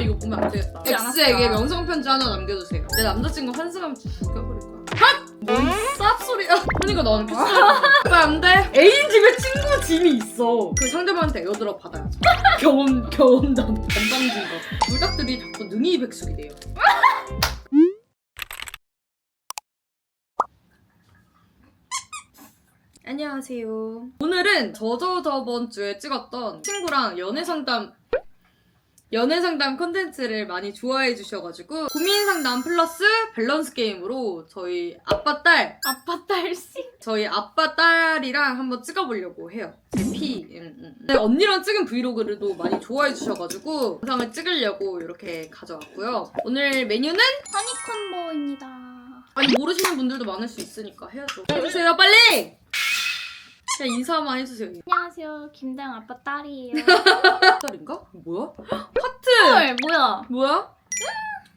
이거 보면 안 되겠다. X에게 명성 편지 하나 남겨주세요. 내 남자친구 한승하면 죽여버릴 거야. 핫! 뭔 쌉소리야? 그러니까 나는 키스할 거야. 안 돼. 애인 집에 친구 짐이 있어. 그 상대방한테 에어드랍 받아야지. 경험 경험담 건방진 거. 불닭들이 자꾸 능이 백숙이 돼요. 안녕하세요. 오늘은 저저 저번 주에 찍었던 친구랑 연애 상담 연애 상담 컨텐츠를 많이 좋아해 주셔가지고 고민 상담 플러스 밸런스 게임으로 저희 아빠 딸 아빠 딸씨. 저희 아빠 딸이랑 한번 찍어보려고 해요. 제 피. 음, 음. 네, 언니랑 찍은 브이로그를도 많이 좋아해 주셔가지고 영상을 찍으려고 이렇게 가져왔고요. 오늘 메뉴는 허니콤보입니다. 아니 모르시는 분들도 많을 수 있으니까 해야죠. 해주세요 빨리. 그냥 인사 한번 해주세요. 안녕하세요. 김다영 아빠 딸이에요. 딸인가? 뭐야? 하트. 헐, 뭐야? 뭐야?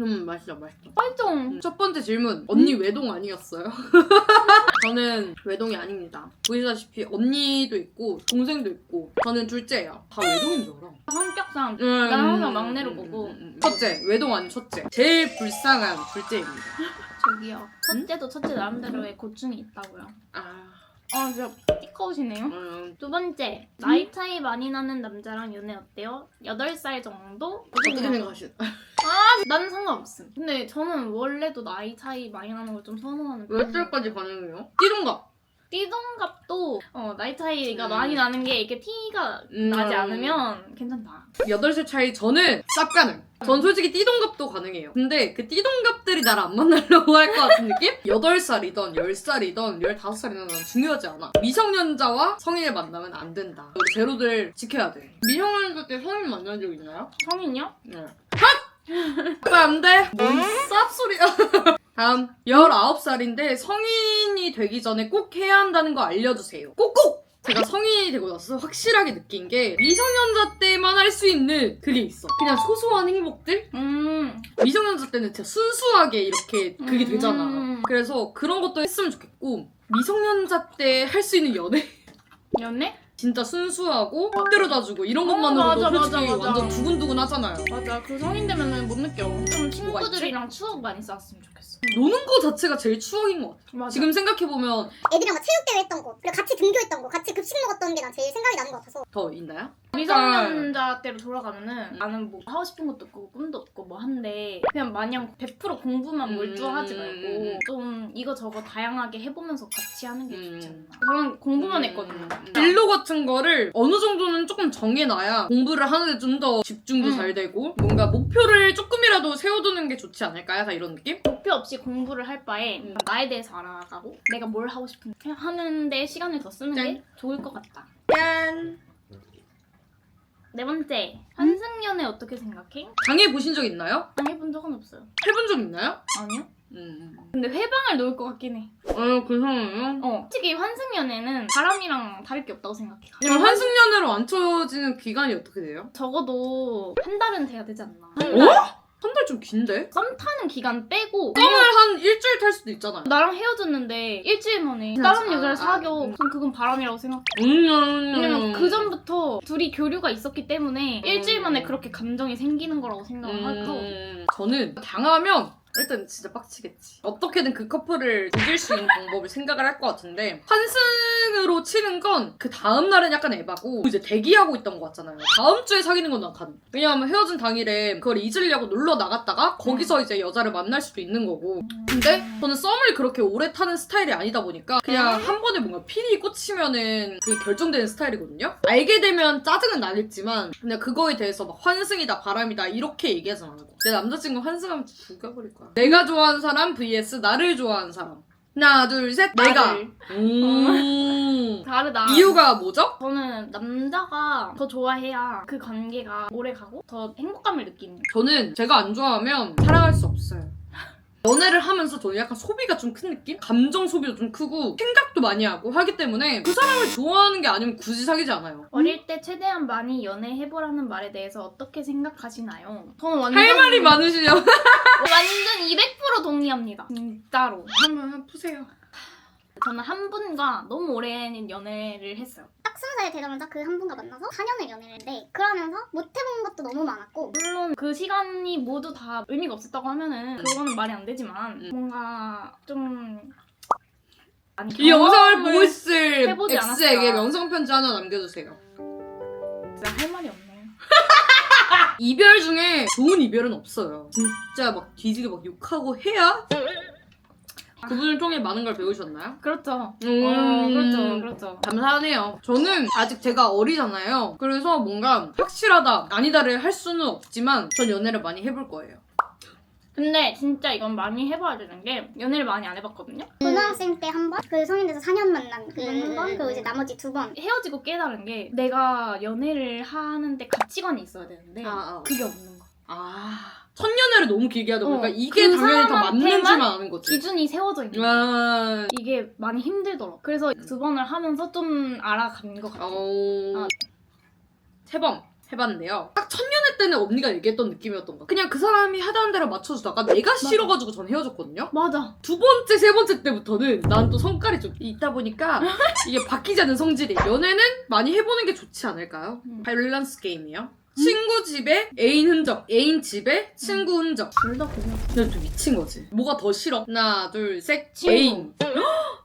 음 맛있다 맛있다. 뻘종. 첫 번째 질문. 언니 외동 아니었어요? 저는 외동이 아닙니다. 보시다시피 언니도 있고 동생도 있고 저는 둘째예요. 다 외동인 줄 알아. 성격상 음, 난 항상 막내로 보고. 첫째 외동 아닌 첫째. 제일 불쌍한 둘째입니다. 저기요. 첫째도 첫째 나름대로의 고충이 있다고요. 아, 아, 진짜 띠꺼우시네요. 음, 두 번째, 나이 차이 많이 나는 남자랑 연애 어때요? 8살 정도? 어떻게 생각하시나요? 나는 상관없음. 근데 저는 원래도 나이 차이 많이 나는 걸 좀 선호하는 몇 살까지 가능해요? 띠동갑. 띠동갑도 어, 나이 차이가 음. 많이 나는 게 이게 티가 음. 나지 않으면 괜찮다. 8살 차이 저는 쌉 가능. 전 솔직히 띠동갑도 가능해요. 근데 그 띠동갑들이 나를 안 만나려고 할 것 같은 느낌? 8살이던 10살이던 15살이던 난 중요하지 않아. 미성년자와 성인을 만나면 안 된다. 우리 제로들 지켜야 돼. 미성년자 때 성인 만난 적 있나요? 성인요? 네. 핫! 아빠 안 돼? 뭔 쌉소리야. 다음 19살인데 성인이 되기 전에 꼭 해야 한다는 거 알려주세요. 꼭꼭! 제가 성인이 되고 나서 확실하게 느낀 게 미성년자 때만 할 수 있는 그게 있어. 그냥 소소한 행복들? 음. 미성년자 때는 진짜 순수하게 이렇게 그게 음. 되잖아. 그래서 그런 것도 했으면 좋겠고 미성년자 때 할 수 있는 연애? 연애? 진짜 순수하고 막 때려다주고 이런 어, 것만으로도 맞아, 솔직히 맞아, 맞아. 완전 두근두근 하잖아요. 맞아. 그 성인 되면은 못 느껴. 좀 친구들이랑 추억 많이 쌓았으면 좋겠어. 노는 거 자체가 제일 추억인 것 같아. 맞아. 지금 생각해보면 애들이랑 막 체육대회 했던 거 그리고 같이 등교했던 거 같이 급식 먹었던 게 난 제일 생각이 나는 것 같아서 더 있나요? 미성년자 때로 돌아가면은 나는 뭐 하고 싶은 것도 없고 꿈도 없고 뭐 한데 그냥 마냥 100% 공부만 몰두하지 음. 말고 좀 이거 저거 다양하게 해보면서 같이 하는 게 좋지 음. 않나. 저는 공부만 했거든요. 진로 같은 거를 어느 정도는 조금 정해놔야 공부를 하는데 좀 더 집중도 음. 잘 되고 뭔가 목표를 조금이라도 세워두는 게 좋지 않을까요? 약간 이런 느낌? 목표 없이 공부를 할 바에 음. 나에 대해서 알아가고 내가 뭘 하고 싶은지 그냥 하는데 시간을 더 쓰는 게 좋을 것 같다. 짠! 네 번째, 환승연애 어떻게 생각해? 당해 보신 적 있나요? 안 해본 적은 없어요. 해본 적 있나요? 아니요? 음. 근데 회방을 놓을 것 같긴 해. 어, 괜찮아요. 어, 솔직히 환승연애는 바람이랑 다를 게 없다고 생각해. 그럼 환승연애로 안 쳐지는 기간이 어떻게 돼요? 적어도 한 달은 돼야 되지 않나. 어? 한 달 좀 긴데? 썸 타는 기간 빼고 썸을 한 일주일 탈 수도 있잖아요. 나랑 헤어졌는데 일주일 만에 아, 다른 아, 여자를 아, 사겨. 음. 전 그건 바람이라고 생각해. 음, 왜냐면 그 전부터 둘이 교류가 있었기 때문에 일주일 만에 음. 그렇게 감정이 생기는 거라고 생각을 하고 음, 저는 당하면 일단 진짜 빡치겠지. 어떻게든 그 커플을 이길 수 있는 방법을 생각을 할 것 같은데 환승 으로 치는 건 그 다음 날은 약간 에바고 이제 대기하고 있던 것 같잖아요. 다음 주에 사귀는 건난 가능. 왜냐하면 헤어진 당일에 그걸 잊으려고 놀러 나갔다가 거기서 이제 여자를 만날 수도 있는 거고. 근데 저는 썸을 그렇게 오래 타는 스타일이 아니다 보니까 그냥 한 번에 뭔가 필이 꽂히면은 그게 결정되는 스타일이거든요. 알게 되면 짜증은 나겠지만 그냥 그거에 대해서 막 환승이다 바람이다 이렇게 얘기하진 않고 내 남자친구 환승하면 죽여버릴 거야. 내가 좋아하는 사람 vs 나를 좋아하는 사람. 하나 둘 셋 내가. 나를. 음. 다르다. 이유가 뭐죠? 저는 남자가 더 좋아해야 그 관계가 오래 가고 더 행복감을 느끼는. 저는 제가 안 좋아하면 사랑할 수 없어요. 연애를 하면서 저는 약간 소비가 좀 큰 느낌? 감정 소비도 좀 크고 생각도 많이 하고 하기 때문에 그 사람을 좋아하는 게 아니면 굳이 사귀지 않아요. 어릴 때 최대한 많이 연애해보라는 말에 대해서 어떻게 생각하시나요? 저는 완전 할 말이 많으시죠? 완전 200% 동의합니다. 진짜로. 한번 푸세요. 저는 한 분과 너무 오랜 연애를 했어요. 딱 스무 살 되자마자 그 한 분과 만나서 4년을 연애를 했는데 그러면서 못 해본 것도 너무 많았고 물론 그 시간이 모두 다 의미가 없었다고 하면은 그거는 말이 안 되지만 음. 뭔가 좀 아니, 이 영상을 보고 있을 해보지 X에게 않았을까. 명성 편지 하나 남겨주세요. 진짜 할 말이 없네요. 이별 중에 좋은 이별은 없어요. 진짜 막 뒤지게 막 욕하고 해야 그분을 통해 많은 걸 배우셨나요? 그렇죠. 음. 어, 그렇죠, 그렇죠. 감사하네요. 저는 아직 제가 어리잖아요. 그래서 뭔가 확실하다, 아니다를 할 수는 없지만 전 연애를 많이 해볼 거예요. 근데 진짜 이건 많이 해봐야 되는 게 연애를 많이 안 해봤거든요. 고등학생 때 한 번, 그 성인 돼서 4년 만난 그분 음. 한 번, 그리고 이제 나머지 두 번. 헤어지고 깨달은 게 내가 연애를 하는데 가치관이 있어야 되는데 아, 아. 그게 없는 거. 아. 첫연애를 너무 길게 하다 보니까 어, 이게 그 당연히 다 사람한테만 맞는지만 아는 거지. 기준이 세워져 있는 거. 와. 이게 많이 힘들더라고. 그래서 두 번을 하면서 좀 알아간 것 같아요. 어... 아. 세 번 해봤는데요. 딱 첫연애 때는 언니가 얘기했던 느낌이었던 거. 그냥 그 사람이 하자는 대로 맞춰주다가 내가 싫어가지고 전 헤어졌거든요. 맞아. 두 번째, 세 번째 때부터는 난 또 성깔이 좀 있다 보니까 이게 바뀌지 않는 성질이. 연애는 많이 해보는 게 좋지 않을까요? 음. 밸런스 게임이요. 친구 집에 애인 흔적, 애인 집에 친구 흔적. 둘 다 그냥 근데 좀 미친 거지. 뭐가 더 싫어? 하나, 둘, 셋. 친구. 애인.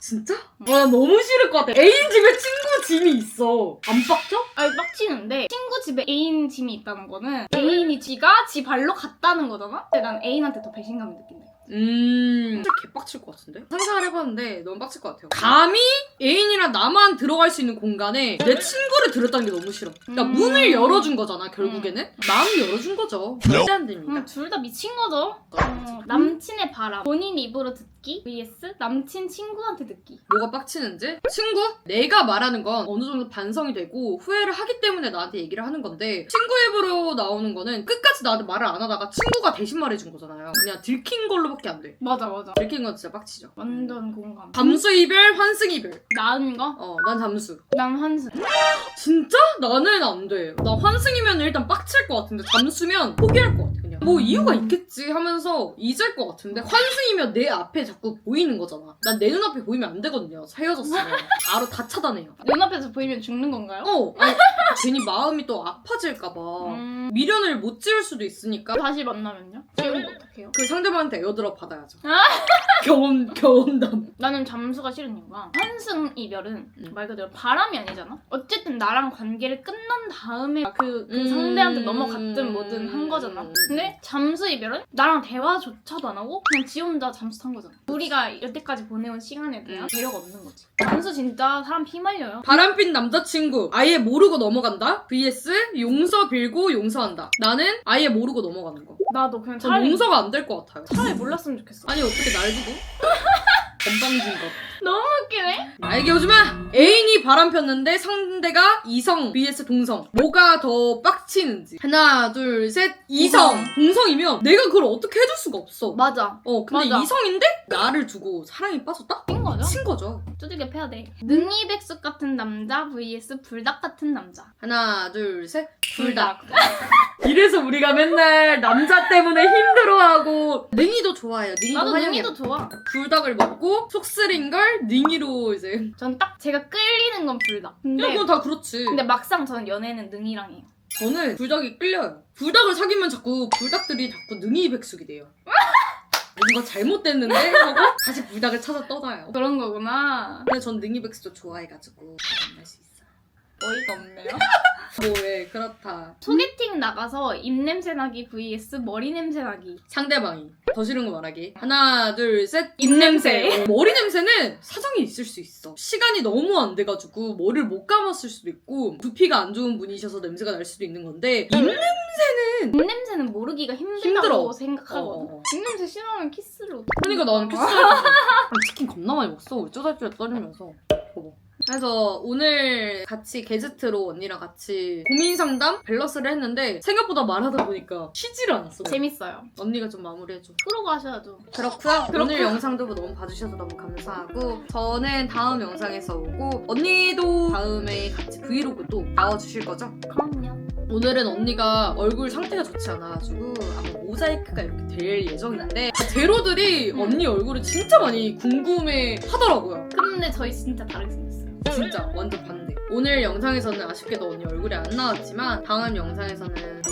진짜? 와, 너무 싫을 것 같아. 애인 집에 친구 짐이 있어. 안 빡쳐? 아니 빡치는데 친구 집에 애인 짐이 있다는 거는 애인이 지가 지 발로 갔다는 거잖아? 근데 난 애인한테 더 배신감을 느낀다. 음. 진짜 개빡칠 것 같은데? 상상을 해봤는데 너무 빡칠 것 같아요. 감히 애인이랑 나만 들어갈 수 있는 공간에 내 친구를 들었다는 게 너무 싫어. 그러니까 음. 문을 열어준 거잖아, 결국에는. 마음을 열어준 거죠. 절대 안 됩니다. 음, 둘다 미친 거죠. 어, 남친의 바람 본인 입으로 듣기 vs 남친 친구한테 듣기. 뭐가 빡치는지? 친구? 내가 말하는 건 어느 정도 반성이 되고 후회를 하기 때문에 나한테 얘기를 하는 건데 친구 입으로 나오는 거는 끝까지 나한테 말을 안 하다가 친구가 대신 말해준 거잖아요. 그냥 들킨 걸로밖에 안 돼. 맞아 맞아. 들킨 건 진짜 빡치죠. 완전 공감. 잠수 이별, 환승 이별. 나은 거? 어, 난 잠수. 난 환승. 진짜? 나는 안 돼. 나 환승이면 일단 빡칠 것 같은데 잠수면 포기할 것 같아. 뭐 이유가 있겠지 하면서 잊을 것 같은데 환승이면 내 앞에 자꾸 보이는 거잖아. 난 내 눈앞에 보이면 안 되거든요. 헤어졌으면 바로 다 차단해요. 눈앞에서 보이면 죽는 건가요? 어, 아니, 괜히 마음이 또 아파질까봐 음, 미련을 못 지을 수도 있으니까 다시 만나면요? 지금 어떡해요? 그 상대방한테 에어드랍 받아야죠. 아! 경험 경험담. 나는 잠수가 싫은 이유가 환승 이별은 음. 말 그대로 바람이 아니잖아. 어쨌든 나랑 관계를 끝난 다음에 그, 그 음. 상대한테 넘어갔든 뭐든 한 거잖아. 근데 잠수 이별은 나랑 대화조차도 안 하고 그냥 지 혼자 잠수 탄 거잖아. 우리가 여태까지 보내온 시간에 대한 음. 배려가 없는 거지. 잠수 진짜 사람 피말려요. 바람핀 남자친구 아예 모르고 넘어간다. vs 용서 빌고 용서한다. 나는 아예 모르고 넘어가는 거. 나도 그냥 전 차라리 용서가 안 될 것 같아요. 차라리 몰랐으면 좋겠어. 아니 어떻게 날 두고? 건방진 것. 너무 웃기네. 나에게 오지 마! 애인이 바람 폈는데 상대가 이성 vs 동성. 뭐가 더 빡치는지. 하나, 둘, 셋. 이성! 이성. 동성이면 내가 그걸 어떻게 해줄 수가 없어. 맞아. 어, 근데 맞아. 이성인데 나를 두고 사랑에 빠졌다? 친 거죠? 친 거죠. 두들겨 패야 돼. 능이백숙 같은 남자 vs 불닭 같은 남자. 하나, 둘, 셋. 불닭. 이래서 우리가 맨날 남자 때문에 힘들어하고 능이도 좋아해요. 능이도 나도 환영해요. 능이도 좋아. 불닭을 먹고 속 쓰린 걸 능이로 이제. 전 딱 제가 끌리는 건 불닭. 야, 근데, 그건 다 그렇지. 근데 막상 저는 연애는 능이랑 해요. 저는 불닭이 끌려요. 불닭을 사귀면 자꾸 불닭들이 자꾸 능이 백숙이 돼요. 뭔가 잘못됐는데 하고 다시 불닭을 찾아 떠나요. 그런 거구나. 근데 전 능이 백숙도 좋아해가지고 만날 수 있어요. 어이가 없네요. 뭐왜 그렇다. 소개팅 나가서 입냄새 나기 vs 머리 냄새 나기. 상대방이 더 싫은 거 말하기. 하나 둘 셋. 입냄새. 어, 머리 냄새는 사정이 있을 수 있어. 시간이 너무 안 돼가지고 머리를 못 감았을 수도 있고 두피가 안 좋은 분이셔서 냄새가 날 수도 있는 건데 입냄새는 입냄새는 모르기가 힘들다고 힘들어. 생각하거든. 어, 어. 입냄새 싫어하면 키스를 어떡해. 그러니까 나는 키스할 때 치킨 겁나 많이 먹었어. 우리 쪼잘쪼잘 떨면서. 봐봐. 그래서 오늘 같이 게스트로 언니랑 같이 고민 상담 밸런스를 했는데 생각보다 말하다 보니까 쉬지를 않았어. 재밌어요. 언니가 좀 마무리해줘. 프로가 하셔야죠. 그렇고요. 그렇고요. 오늘 영상도 너무 봐주셔서 너무 감사하고 저는 다음 영상에서 오고 언니도 다음에 같이 브이로그 또 나와주실 거죠? 그럼요. 오늘은 언니가 얼굴 상태가 좋지 않아가지고 아마 모자이크가 이렇게 될 예정인데 제로들이 음. 언니 얼굴을 진짜 많이 궁금해 하더라고요. 근데 저희 진짜 생겼어요. 진짜 완전 반대. 오늘 영상에서는 아쉽게도 언니 얼굴이 안 나왔지만 다음 영상에서는